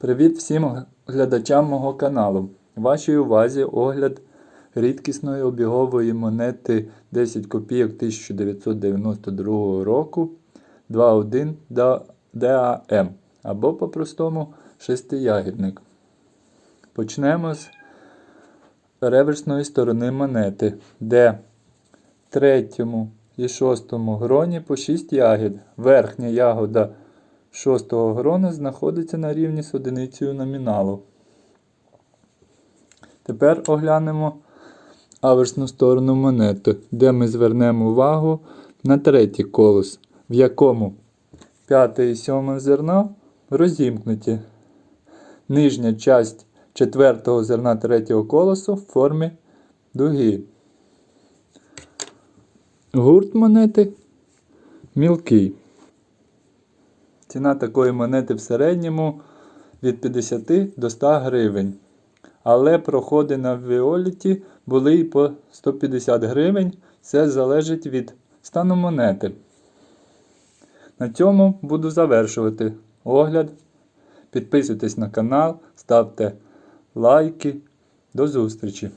Привіт всім глядачам мого каналу. Вашій увазі огляд рідкісної обігової монети 10 копійок 1992 року 2.1 Да- ДАМ або по-простому шестиягідник. Почнемо з реверсної сторони монети, де в третьому і шостому гроні по 6 ягід. Верхня ягода шостого грона знаходиться на рівні з одиницею номіналу. Тепер оглянемо аверсну сторону монети, де ми звернемо увагу на третій колос, в якому п'яте і сьоме зерна розімкнуті. Нижня часть четвертого зерна третього колосу в формі дуги. Гурт монети мілкий. Ціна такої монети в середньому від 50 до 100 гривень. Але проходи на Віоліті були і по 150 гривень. Все залежить від стану монети. На цьому буду завершувати огляд. Підписуйтесь на канал, ставте лайки. До зустрічі!